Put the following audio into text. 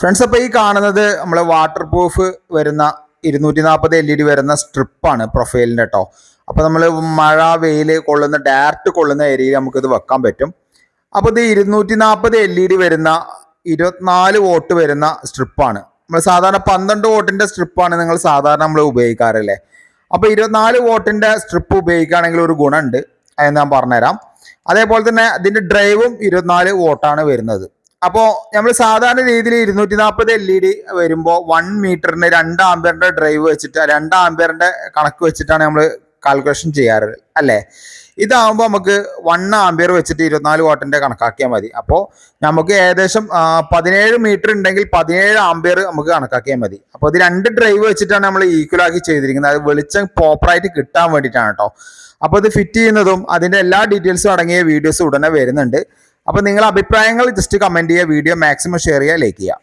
Friends അപ്പോൾ ഈ കാണുന്നത് നമ്മൾ വാട്ടർ പ്രൂഫ് വരുന്ന ഇരുന്നൂറ്റി നാൽപ്പത് എൽ ഇ ഡി വരുന്ന സ്ട്രിപ്പാണ് പ്രൊഫൈലിന്റെ കേട്ടോ അപ്പോൾ നമ്മൾ മഴ വെയിൽ കൊള്ളുന്ന ഡയറക്റ്റ് കൊള്ളുന്ന ഏരിയയിൽ നമുക്കിത് വെക്കാൻ പറ്റും. അപ്പോൾ ഇത് ഇരുന്നൂറ്റി നാൽപ്പത് എൽ ഇ ഡി വരുന്ന ഇരുപത്തിനാല് വോട്ട് വരുന്ന സ്ട്രിപ്പാണ് നമ്മൾ സാധാരണ പന്ത്രണ്ട് വോട്ടിന്റെ സ്ട്രിപ്പാണ് നിങ്ങൾ സാധാരണ നമ്മൾ ഉപയോഗിക്കാറില്ലേ? അപ്പോൾ ഇരുപത്തിനാല് വോട്ടിന്റെ സ്ട്രിപ്പ് ഉപയോഗിക്കുകയാണെങ്കിൽ ഒരു ഗുണമുണ്ട്. അത് ഞാൻ പറഞ്ഞുതരാം. അതേപോലെ തന്നെ അതിന്റെ ഡ്രൈവും ഇരുപത്തിനാല് വോട്ടാണ് വരുന്നത്. അപ്പോൾ നമ്മൾ സാധാരണ രീതിയിൽ ഇരുന്നൂറ്റി നാൽപ്പത് എൽ ഇ ഡി വരുമ്പോൾ വൺ മീറ്ററിന് രണ്ട് ആംബിയറിന്റെ ഡ്രൈവ് വെച്ചിട്ട് രണ്ട് ആംബിയറിന്റെ കണക്ക് വെച്ചിട്ടാണ് നമ്മൾ കാൽക്കുലേഷൻ ചെയ്യാറ് അല്ലേ? ഇതാകുമ്പോൾ നമുക്ക് വൺ ആംബിയർ വെച്ചിട്ട് ഇരുപത്തിനാല് വാട്ടിന്റെ കണക്കാക്കിയാൽ മതി. അപ്പോൾ നമുക്ക് ഏകദേശം പതിനേഴ് മീറ്റർ ഉണ്ടെങ്കിൽ പതിനേഴ് ആംബിയർ നമുക്ക് കണക്കാക്കിയാൽ മതി. അപ്പോൾ ഇത് രണ്ട് ഡ്രൈവ് വെച്ചിട്ടാണ് നമ്മൾ ഈക്വലാക്കി ചെയ്തിരിക്കുന്നത്. അത് വെളിച്ചം പ്രോപ്പറായിട്ട് കിട്ടാൻ വേണ്ടിയിട്ടാണ് കേട്ടോ അപ്പോൾ ഇത് ഫിറ്റ് ചെയ്യുന്നതും അതിന്റെ എല്ലാ ഡീറ്റെയിൽസും അടങ്ങിയ വീഡിയോസ് ഉടനെ വരുന്നുണ്ട്. അപ്പോൾ നിങ്ങളുടെ അഭിപ്രായങ്ങൾ ജസ്റ്റ് കമന്റ് ചെയ്യുക വീഡിയോ മാക്സിമം ഷെയർ ചെയ്യുക ലൈക്ക് ചെയ്യുക.